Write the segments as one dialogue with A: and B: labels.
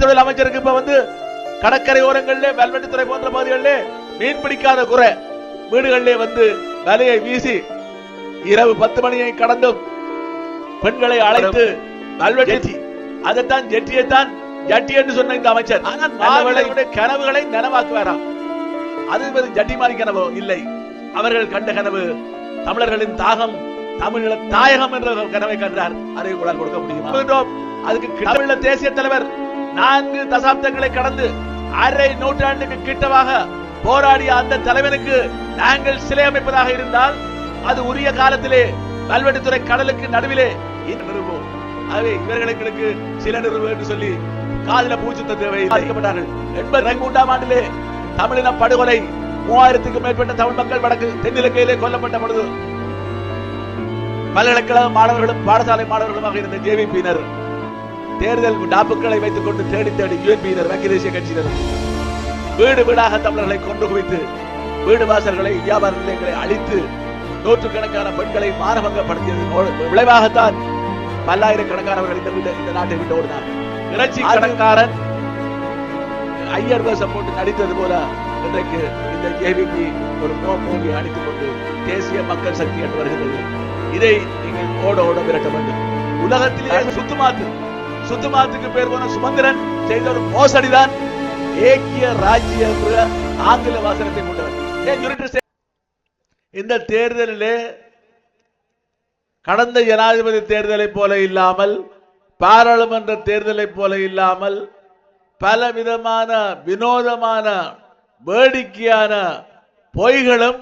A: கடத்தொழில் அமைச்சருக்கு இப்ப வந்து கடற்கரை ஓரங்களிலே வெல்வெட்டித்துறை போன்ற பகுதிகளிலே மீன் பிடிக்காத குறை வீடுகளிலே வந்து வலையை வீசி இரவு பத்து மணியை கடந்தும் பெண்களை அழைத்து நல்வெட்டி அதைத்தான் ஜெட்டியைத்தான் ஜட்டி என்று சொன்ன இந்த அமைச்சர். ஆனால் கனவுகளை நனவாக்குவாராம். அது ஜட்டி மாதிரி கனவோ இல்லை. அவர்கள் கண்ட கனவு தமிழர்களின் தாகம் தமிழ தாயகம் என்ற கனவை கண்டார். அதை உங்களால் கொடுக்க முடியுமா. அதுக்கு தமிழீழ தேசிய தலைவர் நான்கு தசாப்தங்களை கடந்து அரை நூற்றாண்டுக்கு கிட்டவாக போராடிய அந்த தலைவனுக்கு நாங்கள் சிலை அமைப்பதாக இருந்தால் அது உரிய காலத்திலே கல்வெட்டுத்துறை கடலுக்கு நடுவிலே நிறுவோம். ஆகவே இவர்களுக்கு சில நிறுவு என்று சொல்லி காதல பூச்சுத்த தேவை பாதிக்கப்பட்டார்கள். எண்பது மூன்றாம் ஆண்டிலே தமிழின படுகொலை மூவாயிரத்துக்கும் மேற்பட்ட தமிழ் மக்கள் வடக்கு தென்னிலங்கையிலே கொல்லப்பட்ட பொழுது பல்கலைக்கழக மாணவர்களும் பாடசாலை மாணவர்களுமாக இருந்த ஜேவிபியினர் தேர்தல் டாப்புக்களை வைத்துக் கொண்டு தேடி தேடி யுஎன்பியினர் வங்கி தேசிய கட்சியினர் வீடு வீடாக தமிழர்களை கொண்டு குவித்து வீடு வாசல்களை வியாபார நிலையங்களை அழித்து நூற்றுக்கணக்கான பெண்களை மானபங்கப்படுத்தியது விளைவாகத்தான் பல்லாயிரக்கணக்கானவர்கள் இந்த வீட்டை இந்த நாட்டை விட்டு ஓடினார்கள். இறைச்சி கணக்காரன் ஐயர் வேஷம் போட்டு நடித்தது போல இன்றைக்கு இந்த ஜேவிபி ஒரு மூவி அடித்துக் கொண்டு தேசிய மக்கள் சக்தி என்று வருகிறது. இதை நீங்கள் ஓட ஓட விரட்ட வேண்டும். உலகத்திலே சுத்துமாத்து சுத்துமாத்துக்கு பேர் போன சுமந்திரன் செய்த ஒரு மோசடிதான் ஏக்கிய ராஜ்ய என்ற ஆங்கில வாசகத்தை கொண்டவர் இந்த தேர்தலிலே கடந்த ஜனாதிபதி தேர்தலை போல இல்லாமல் பாராளுமன்ற தேர்தலை போல இல்லாமல் பல விதமான வினோதமான வேடிக்கையான பொய்களும்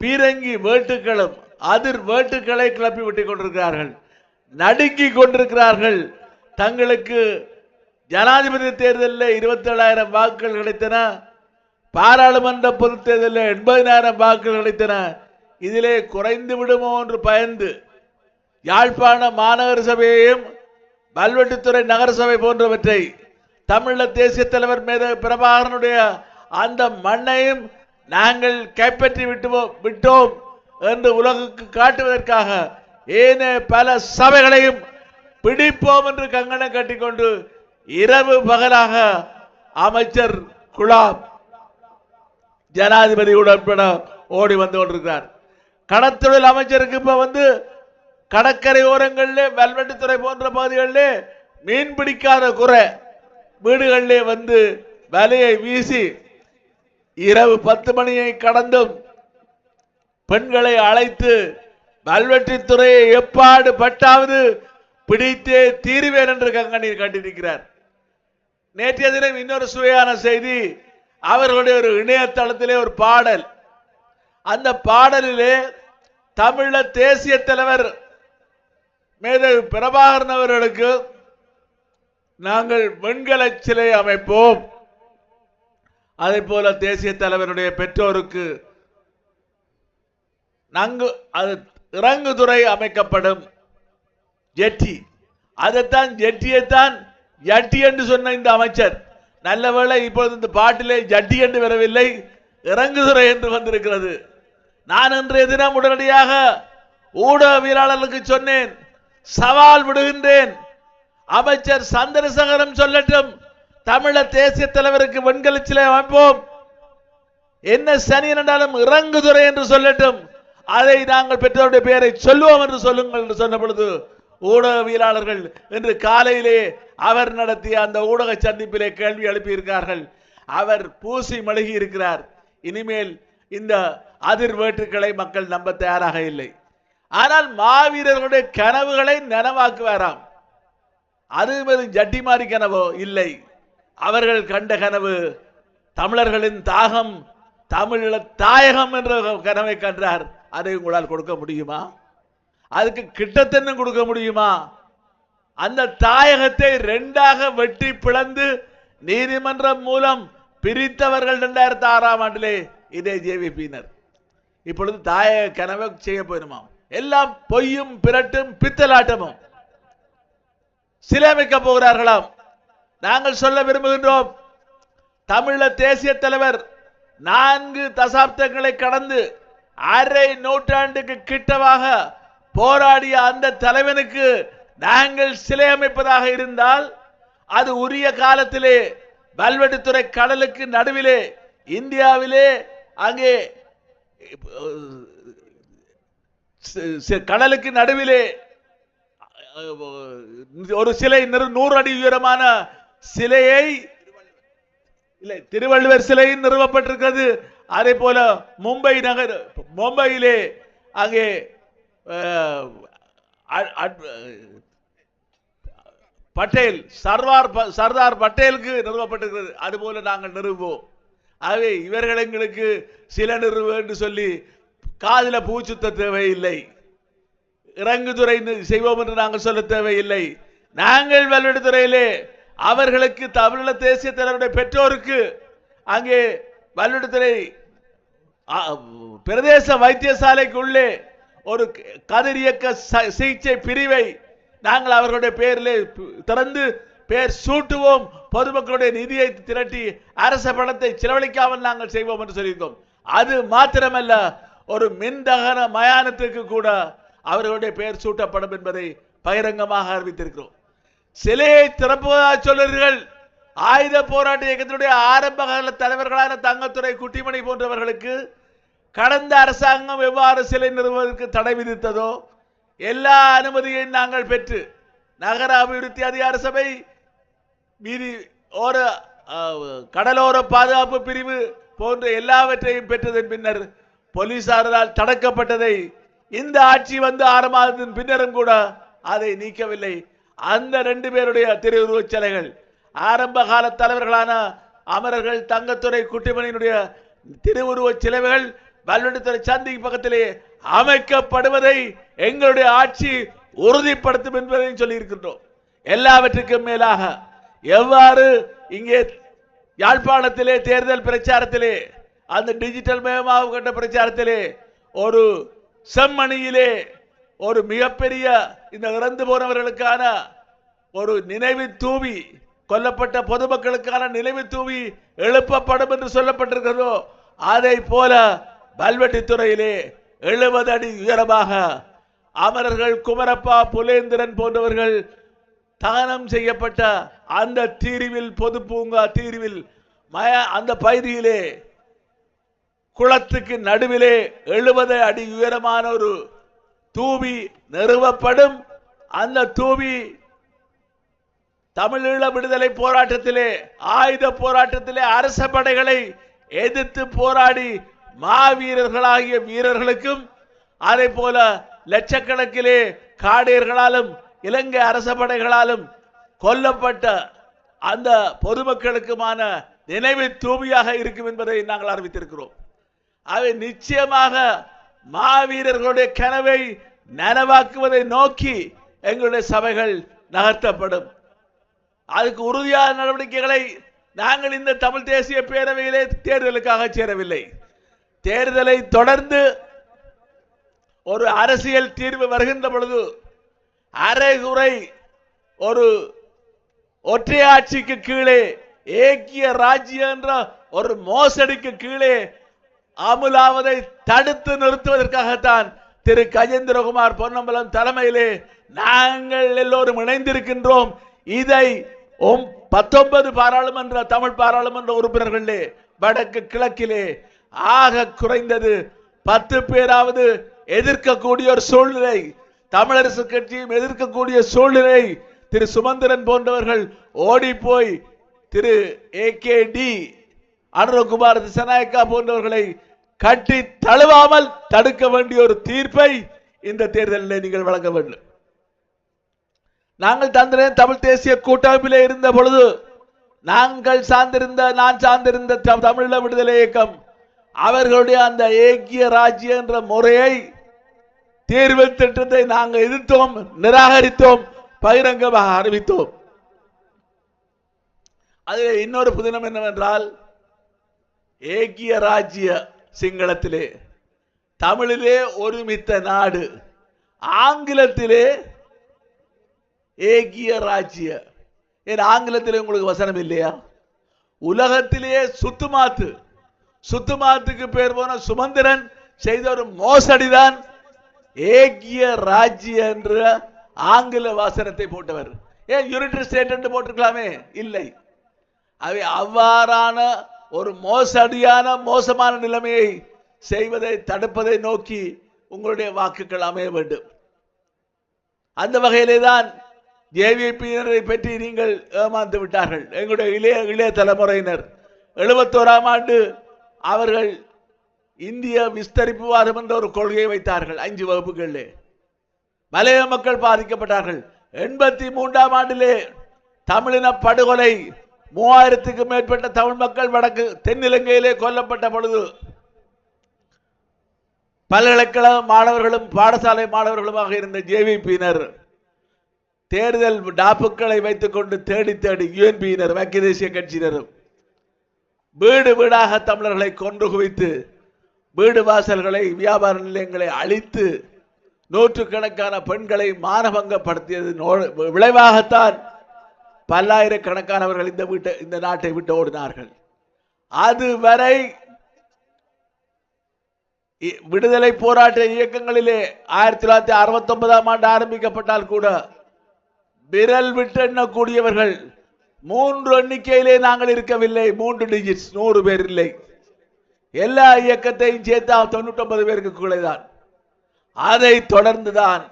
A: பீரங்கி வேட்டுகளும் அதிர் வேட்டுக்களை கிளப்பி விட்டுக் கொண்டிருக்கிறார்கள். நடுங்கிக் கொண்டிருக்கிறார்கள். தங்களுக்கு ஜனாதிபதி தேர்தலில் இருபத்தேழாயிரம் வாக்குகள் கிடைத்தன பாராளுமன்ற பொதுத் தேர்தலில் எண்பதினாயிரம் வாக்குகள் கிடைத்தன. இதிலே குறைந்து விடுமோ என்று பயந்து யாழ்ப்பாண மாநகர சபையையும் வல்வெட்டித்துறை நகரசபை போன்றவற்றை தமிழ தேசிய தலைவர் மீது பிரபாகரனுடைய அந்த மண்ணையும் நாங்கள் கைப்பற்றி விட்டுவோம் விட்டோம் என்று உலகுக்கு காட்டுவதற்காக ஏனே பல சபைகளையும் பிடிப்போம் என்று கங்கணம் கட்டிக்கொண்டு இரவு பகலாக அமைச்சர் குலாம் ஜனாதிபதி உடன்பட ஓடி வந்து கொண்டிருக்கிறார். கடத்தொழில் அமைச்சருக்கு இப்ப வந்து கடற்கரை ஓரங்களிலே வெல்வெட்டித்துறை போன்ற பகுதிகளிலே மீன் பிடிக்காத குறை. வீடுகளிலே வந்து வலையை வீசி இரவு பத்து மணியை கடந்தும் பெண்களை அழைத்து வல்வெற்றித்துறையை எப்பாடு பட்டாவது பிடித்தே தீருவேன் என்று கங்கண்ணீர் கண்டிருக்கிறார். நேற்றைய தினம் இன்னொரு சுவையான செய்தி அவர்களுடைய ஒரு இணையதளத்திலே ஒரு பாடல். அந்த பாடலிலே தமிழ தேசிய தலைவர் மேதகு பிரபாகரன் அவர்களுக்கு நாங்கள் வெண்கல சிலை அமைப்போம். அதே போல தேசிய தலைவருடைய பெற்றோருக்கு நங்கு அது இறங்குதுறை அமைக்கப்படும். ஜெட்டி அதைத்தான் ஜெட்டியைத்தான் ஜட்டி என்று சொன்ன இந்த அமைச்சர். நல்லவேளை இப்பொழுது இந்த பாட்டிலே ஜட்டி என்று வரவில்லை. இறங்குதுறை என்று வந்திருக்கிறது. நான் இன்றைய தினம் உடனடியாக ஊடகவியலாளர்களுக்கு சொன்னேன். சவால் விடுகின்றேன். அமைச்சர் சந்திரசேகரம் சொல்லட்டும். தமிழ தேசிய தலைவருக்கு வெண்கல சிலை அமைப்போம். என்ன சனி என்றாலும் இறங்குதுறை என்று சொல்லட்டும். அதை நாங்கள் பெற்றோருடைய பெயரை சொல்லுவோம் என்று சொல்லுங்கள் என்று சொன்ன பொழுது ஊடகவியலாளர்கள் இன்று காலையிலே அவர் நடத்திய அந்த ஊடக சந்திப்பிலே கேள்வி எழுப்பியிருக்கிறார்கள். அவர் பூசி மழுகி இருக்கிறார். இனிமேல் இந்த அதிர் மக்கள் நம்ப தயாராக இல்லை. ஆனால் மாவீரர்களுடைய கனவுகளை நனவாக்குவாராம். அது வெறும் ஜட்டி மாறி கனவோ? இல்லை. அவர்கள் கண்ட கனவு தமிழர்களின் தாகம் தமிழ தாயகம் என்ற கனவை கண்டார். அதை உங்களால் கொடுக்க முடியுமா? அதுக்கு கிட்டத்தன்னு கொடுக்க முடியுமா? அந்த தாயகத்தை ரெண்டாக வெட்டி பிளந்து நீதிமன்றம் மூலம் பிரித்தவர்கள் இரண்டாயிரத்தி ஆறாம் ஆண்டிலே இதே ஜேவிபியினர். இப்பொழுது தாயக கனவை செய்ய போயிருமாம் எல்லாம் பொய்யும் பிறட்டும் பித்தலாட்டமும். சிலமைக்க போகிறார்களாம். நாங்கள் சொல்ல விரும்புகின்றோம் தமிழ தேசிய தலைவர் நான்கு தசாப்தங்களை கடந்து அரை நூற்றாண்டுக்கு கிட்டவாக போராடிய அந்த தலைவனுக்கு நாங்கள் சிலை அமைப்பதாக இருந்தால் அது உரிய காலத்திலே வல்வெட்டித்துறை கடலுக்கு நடுவிலே இந்தியாவிலே அங்கே கடலுக்கு நடுவிலே ஒரு சிலை நிறு- நூறு அடி உயரமான சிலையை இல்லை திருவள்ளுவர் சிலை நிறுவப்பட்டிருக்கிறது. அதே போல மும்பை நகர் மும்பையிலே அங்கே பட்டேல் சர்தார் ப- சர்தார் பட்டேலுக்கு நிறுவப்பட்டிருக்கிறது. அதுபோல நாங்கள் நிறுவோம் ஆகவே இவர்கள் எங்களுக்கு சில நிறுவு என்று சொல்லி காதில பூச்சுத்த தேவையில்லை. இறங்குதுறை செய்வோம் என்று நாங்கள் சொல்ல தேவையில்லை. நாங்கள் வல்லுடுத்துறையிலே அவர்களுக்கு தமிழ தேசிய தலைவருடைய பெற்றோருக்கு அங்கே வல்லுடுத்துறை பிரதேச பிரதேச வைத்தியசாலைக்குள்ளே ஒரு கதிரியக்க ச- சிகிச்சை பிரிவை நாங்கள் அவர்களுடைய பெயரிலே திறந்து பெயர் சூட்டுவோம். பொதுமக்களுடைய நிதியை திரட்டி அரச பணத்தை செலவழிக்காமல் நாங்கள் செய்வோம் என்று சொல்லியிருந்தோம். அது மாத்திரமல்ல ஒரு மின்தகன மயானத்துக்கு கூட அவர்களுடைய பெயர் சூட்டப்படும் என்பதை பகிரங்கமாக அறிவித்திருக்கிறோம். சிலையை திறப்புவதா சொல்லுங்கள் ஆயுத போராட்ட இயக்கத்தினுடைய ஆரம்ப கால தலைவர்களான தங்கத்துறை குட்டிமணி போன்றவர்களுக்கு கடந்த அரசாங்கம் எவ்வாறு சிலை நிறுவனத்திற்கு தடை விதித்ததோ எல்லா அனுமதியையும் நாங்கள் பெற்று நகர அபிவிருத்தி அதிகார சபை வீதி ஓர அஹ், கடலோர பாதுகாப்பு பிரிவு போன்ற எல்லாவற்றையும் பெற்றதன் பின்னர் போலீசாரால் தடுக்கப்பட்டதை இந்த ஆட்சி வந்து ஆறு மாதத்தின் பின்னரும் கூட அதை நீக்கவில்லை. அந்த ரெண்டு பேருடைய திருவுருவச் சிலைகள் ஆரம்ப கால தலைவர்களான அமரர்கள் தங்கத்துறை குட்டிமணியினுடைய திருவுருவச் சிலைகள் வல்லுநத்துறை சந்தி பக்கத்திலே அமைக்கப்படுவதை எங்களுடைய ஆட்சி உறுதிப்படுத்தும் என்பதையும் சொல்லி இருக்கின்றோம் எல்லாவற்றுக்கும் மேலாக எவ்வாறு இங்கே யாழ்ப்பாணத்திலே தேர்தல் பிரச்சாரத்திலே அந்த டிஜிட்டல் மயமாக பிரச்சாரத்திலே ஒரு செம்மணியிலே ஒரு மிகப்பெரிய இந்த இறந்து போனவர்களுக்கான ஒரு நினைவு தூவி கொல்லப்பட்ட பொதுமக்களுக்கான நினைவு தூவி எழுப்பப்படும் என்று சொல்லப்பட்டிருக்கிறதோ அதை போல பல்வெட்டித்துறையிலே எழுபது அடி உயரமாக அமரர்கள் குமரப்பா புலேந்திரன் போன்றவர்கள் தகனம் செய்யப்பட்ட அந்த தீர்வில் பொது பூங்கா தீர்வில் மய அந்த பகுதியிலே குளத்துக்கு நடுவிலே எழுபது அடி உயரமான ஒரு தூவி நிறுவப்படும். அந்த தூவி தமிழீழ விடுதலை போராட்டத்திலே ஆயுத போராட்டத்திலே அரச படைகளை எதிர்த்து போராடி மாவீரர்களாகிய வீரர்களுக்கும் அதே போல லட்சக்கணக்கிலே காடையர்களாலும் இலங்கை அரச படைகளாலும் கொல்லப்பட்ட அந்த பொதுமக்களுக்குமான நினைவு தூவியாக இருக்கும் என்பதை நாங்கள் அறிவித்திருக்கிறோம். அவை நிச்சயமாக மாவீரர்களுடைய கனவை நனவாக்குவதை நோக்கி எங்களுடைய சபைகள் நகர்த்தப்படும். அதுக்கு உறுதியான நடவடிக்கைகளை நாங்கள் இந்த தமிழ் தேசிய பேரவையிலே தேர்தலுக்காக சேரவில்லை. தேர்தலை தொடர்ந்து ஒரு அரசியல் தீர்வு வருகின்ற பொழுது அரைகுறை ஒரு ஒற்றையாட்சிக்கு கீழே ஏக்கிய ராஜ்யம் என்ற ஒரு மோசடிக்கு கீழே அமுலாவதை தடுத்து நிறுத்துவதற்காகத்தான் திரு கஜேந்திரகுமார் பொன்னம்பலம் தலைமையிலே நாங்கள் எல்லோரும் இணைந்திருக்கின்றோம். இதை பத்தொன்பது பாராளுமன்ற தமிழ் பாராளுமன்ற உறுப்பினர்களே வடக்கு கிழக்கிலே ஆக குறைந்தது பத்து பேராவது எதிர்க்கக்கூடிய ஒரு சூழ்நிலை. தமிழரசு கட்சியும் எதிர்க்கக்கூடிய சூழ்நிலை. திரு சுமந்திரன் போன்றவர்கள் ஓடி போய் Thiru A K D Anurakumara Dissanayake போன்றவர்களை கட்டி தழுவாமல் தடுக்க வேண்டிய ஒரு தீர்ப்பை இந்த தேர்தலில் நீங்கள் வழங்க வேண்டும். நாங்கள் தந்திரன் தமிழ் தேசிய கூட்டமைப்பிலே இருந்த பொழுது நாங்கள் சார்ந்திருந்த நான் சார்ந்திருந்த த- தமிழீழ விடுதலை இயக்கம் அவர்களுடைய அந்த ஏக்கிய ராஜ்யம் என்ற முறையை தீர்வு திட்டத்தை நாங்கள் எதிர்த்தோம் நிராகரித்தோம் பகிரங்கமாக அறிவித்தோம். அதில் இன்னொரு புதினம் என்னவென்றால் ஏக்கிய ராஜ்ய சிங்களத்திலே தமிழிலே ஒருமித்த நாடு ஆங்கிலத்திலே ஏகிய ராஜ்ய. ஏன் ஆங்கிலத்திலே உங்களுக்கு வசனம் இல்லையா? உலகத்திலேயே சுத்துமாத்து சுத்துமாத்துக்கு பேர் போன சுமந்திரன் செய்த ஒரு மோசடிதான். ஏகிய ராஜ்ய என்ற ஆங்கில வாசனத்தை போட்டவர். ஏன் யூனிட் ஸ்டேட் என்று போட்டிருக்கலாமே? இல்லை. அவை அவ்வாறான ஒரு மோசடியான மோசமான நிலைமையை செய்வதை தடுப்பதை நோக்கி உங்களுடைய வாக்குகள் அமைய வேண்டும். அந்த வகையிலே தான் ஜேவிபியினரை பற்றி நீங்கள் ஏமாந்து விட்டார்கள். எங்களுடைய இளைய இளைய தலைமுறையினர். எழுபத்தோராம் ஆண்டு அவர்கள் இந்திய விஸ்தரிப்புவாதம் என்ற ஒரு கொள்கையை வைத்தார்கள். அஞ்சு வகுப்புகளிலே. மலைய மக்கள் பாதிக்கப்பட்டார்கள். எண்பத்தி மூன்றாம் ஆண்டிலே தமிழின படுகொலை மூவாயிரத்துக்கு மேற்பட்ட தமிழ் மக்கள் வடக்கு தென்னிலங்கையிலே கொல்லப்பட்ட பொழுது பல்கலைக்கழக மாணவர்களும் பாடசாலை மாணவர்களுமாக இருந்த ஜேவிபியினர் தேர்தல் டாப்புக்களை வைத்துக் கொண்டு தேடி தேடி யுஎன்பியினர் ஐக்கிய தேசிய கட்சியினரும் வீடு வீடாக தமிழர்களை கொன்று குவித்து வீடு வாசல்களை வியாபார நிலையங்களை அழித்து நூற்றுக்கணக்கான பெண்களை மானபங்கப்படுத்தியது நோ- விளைவாகத்தான் பல்லாயிரக்கணக்கானவர்கள் இந்த வீட்டை இந்த நாட்டை விட்டு ஓடினார்கள். அதுவரை இ- விடுதலை போராட்ட இயக்கங்களிலே ஆயிரத்தி தொள்ளாயிரத்தி அறுபத்தி ஒன்பதாம் ஆண்டு ஆரம்பிக்கப்பட்டால் கூட விரல் விட்டு எண்ணக்கூடியவர்கள் மூன்று எண்ணிக்கையிலே நாங்கள் இருக்கவில்லை. மூன்று டிஜிட்ஸ் நூறு பேர் இல்லை. எல்லா இயக்கத்தையும் சேர்த்தா தொண்ணூற்றொன்பது பேருக்கு தான் அதை தொடர்ந்துதான்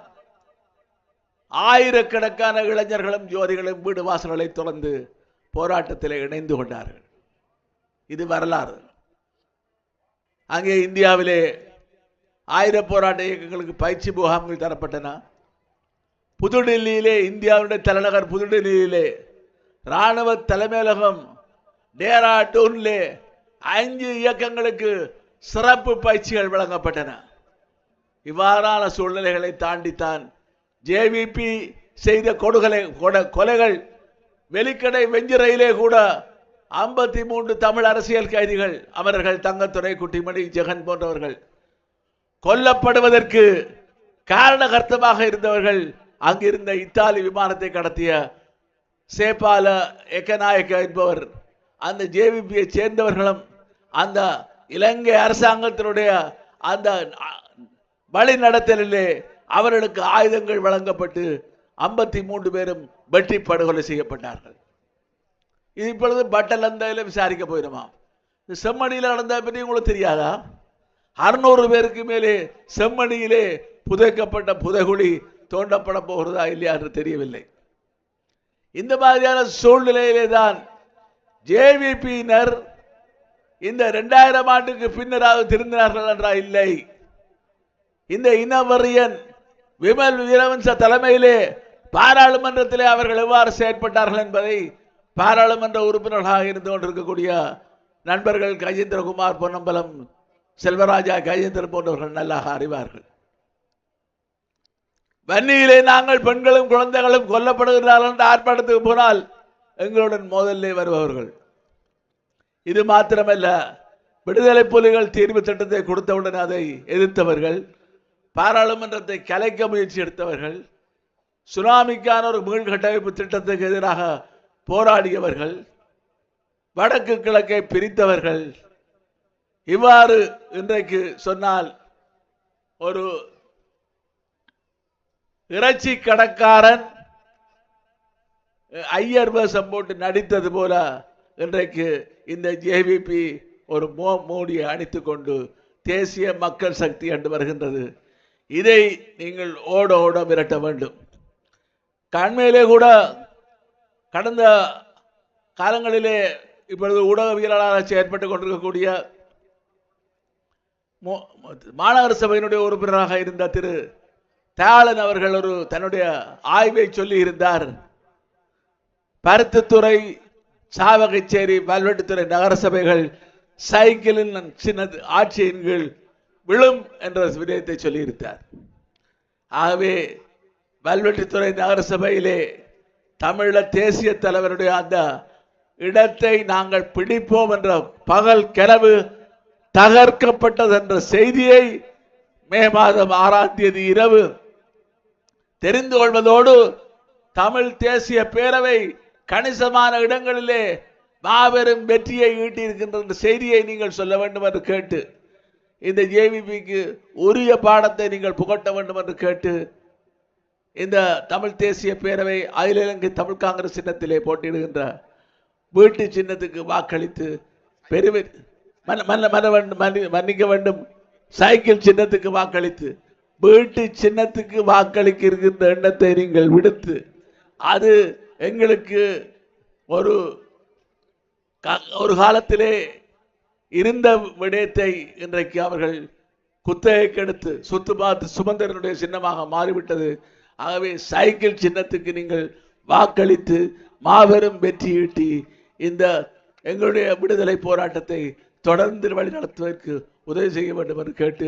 A: ஆயிரக்கணக்கான இளைஞர்களும் ஜோதிகளும் வீடு வாசல்களை தொடர்ந்து போராட்டத்தில் இணைந்து கொண்டார்கள். இது வரலாறு. அங்கே இந்தியாவிலே ஆயுத போராட்ட இயக்கங்களுக்கு பயிற்சி முகாம்கள் தரப்பட்டன. புதுடில்லியிலே இந்தியாவுடைய தலைநகர் புதுடில்லியிலே ராணுவ தலைமையகம் டேராடூனிலே ஐந்து இயக்கங்களுக்கு சிறப்பு பயிற்சிகள் வழங்கப்பட்டன. இவ்வாறான சூழ்நிலைகளை தாண்டித்தான் ஜேவிபி செய்த கொடுகலை கொட- கொலைகள் வெளிக்கடை வெஞ்சிரையிலே கூட ஐம்பத்தி மூன்று தமிழ் அரசியல் கைதிகள் அமரர்கள் தங்கத்துறை குட்டிமணி ஜெகன் போன்றவர்கள் கொல்லப்படுவதற்கு காரணகர்த்தமாக இருந்தவர்கள் அங்கிருந்த இத்தாலி விமானத்தை கடத்திய சேப்பால எக்கநாயக்க என்பவர் அந்த ஜேவிபியை சேர்ந்தவர்களும் அந்த இலங்கை அரசாங்கத்தினுடைய அந்த வழி நடத்தலிலே அவர்களுக்கு ஆயுதங்கள் வழங்கப்பட்டு ஐம்பத்தி மூன்று பேரும் வெற்றி படுகொலை செய்யப்பட்டார்கள். இது இப்பொழுது பட்டலந்தையில் விசாரிக்க போயிடுமா இந்த செம்மணியில் நடந்த பற்றி உங்களுக்கு தெரியாதா? அறுநூறு பேருக்கு மேலே செம்மணியிலே புதைக்கப்பட்ட புதைகுழி தோண்டப்பட போகிறதா இல்லையா என்று தெரியவில்லை. இந்த மாதிரியான சூழ்நிலையிலே தான் ஜேவிபியினர் இந்த ரெண்டாயிரம் ஆண்டுக்கு பின்னராக திருந்தினார்கள் என்றா இல்லை. இந்த இனவரியன் விமல் வீரவன்ச தலைமையிலே பாராளுமன்றத்திலே அவர்கள் எவ்வாறு செயற்பட்டார்கள் என்பதை பாராளுமன்ற உறுப்பினர்களாக இருந்து கொண்டிருக்கக்கூடிய நண்பர்கள் கஜேந்திரகுமார் பொன்னம்பலம் செல்வராஜா கஜேந்திரன் போன்றவர்கள் நல்லாக அறிவார்கள். வன்னியிலே நாங்கள் பெண்களும் குழந்தைகளும் கொல்லப்படுகிறார்கள் என்று ஆர்ப்பாட்டத்துக்கு போனால் எங்களுடன் மோதலே வருபவர்கள். இது மாத்திரமல்ல விடுதலை புலிகள் தீர்வு திட்டத்தை கொடுத்தவுடன் அதை எதிர்த்தவர்கள் பாராளுமன்றத்தை கலைக்க முயற்சி எடுத்தவர்கள் சுனாமிக்கான ஒரு மீள் கட்டமைப்பு திட்டத்துக்கு எதிராக போராடியவர்கள் வடக்கு கிழக்கை பிரித்தவர்கள். இவ்வாறு இன்றைக்கு சொன்னால் ஒரு இறைச்சி கடக்காரன் ஐயர் வேஷம் போட்டு நடித்தது போல இன்றைக்கு இந்த ஜேவிபி ஒரு மோ மூடியை அணித்துக் கொண்டு தேசிய மக்கள் சக்தி என்று வருகின்றது. இதை நீங்கள் ஓட ஓட விரட்ட வேண்டும். கண்மையிலே கூட கடந்த காலங்களிலே இப்பொழுது ஊடகவியலாளராக செயற்பட்டு கொண்டிருக்கக்கூடிய மாநகர சபையினுடைய உறுப்பினராக இருந்த திரு தயாளன் அவர்கள் ஒரு தன்னுடைய ஆய்வை சொல்லி இருந்தார். பருத்தித்துறை சாவகச்சேரி பல்வெட்டுத்துறை நகர சபைகள் சைக்கிளின் சின்ன ஆட்சியின் கீழ் விழும் என்ற விடயத்தை சொல்லியிருந்தார் ஆகவே வல்வெட்டித்துறை நகர சபையிலே தமிழ தேசிய தலைவருடைய அந்த இடத்தை நாங்கள் பிடிப்போம் என்ற பகல் கனவு தகர்க்கப்பட்டது என்ற செய்தியை மே மாதம் ஆறாம் தேதி இரவு தெரிந்து கொள்வதோடு தமிழ் தேசிய பேரவை கணிசமான இடங்களிலே மாபெரும் வெற்றியை ஈட்டியிருக்கின்ற செய்தியை நீங்கள் சொல்ல வேண்டும் என்று கேட்டு இந்த ஜேவிபிக்கு உரிய பாடத்தை நீங்கள் புகட்ட வேண்டும் என்று கேட்டு இந்த தமிழ் தேசிய பேரவை அகில இலங்கை தமிழ் காங்கிரஸ் சின்னத்திலே போட்டியிடுகின்ற வீட்டு சின்னத்துக்கு வாக்களித்து பெருமை மன்ன மன்ன மன்ன வேண்டும் மன்னி- மன்னிக்க வேண்டும் சைக்கிள் சின்னத்துக்கு வாக்களித்து வீட்டு சின்னத்துக்கு வாக்களிக்க இருக்கின்ற எண்ணத்தை நீங்கள் விடுத்து அது எங்களுக்கு ஒரு க- ஒரு காலத்திலே இருந்த விடயத்தை இன்றைக்கு அவர்கள் குத்தகைக்கு கெடுத்து சுத்து பார்த்து சுமந்திரனுடைய சின்னமாக மாறிவிட்டது. ஆகவே சைக்கிள் சின்னத்துக்கு நீங்கள் வாக்களித்து மாபெரும் வெற்றியீட்டி இந்த எங்களுடைய விடுதலை போராட்டத்தை தொடர்ந்து வழிநடத்துவதற்கு உதவி செய்ய வேண்டும் என்று கேட்டு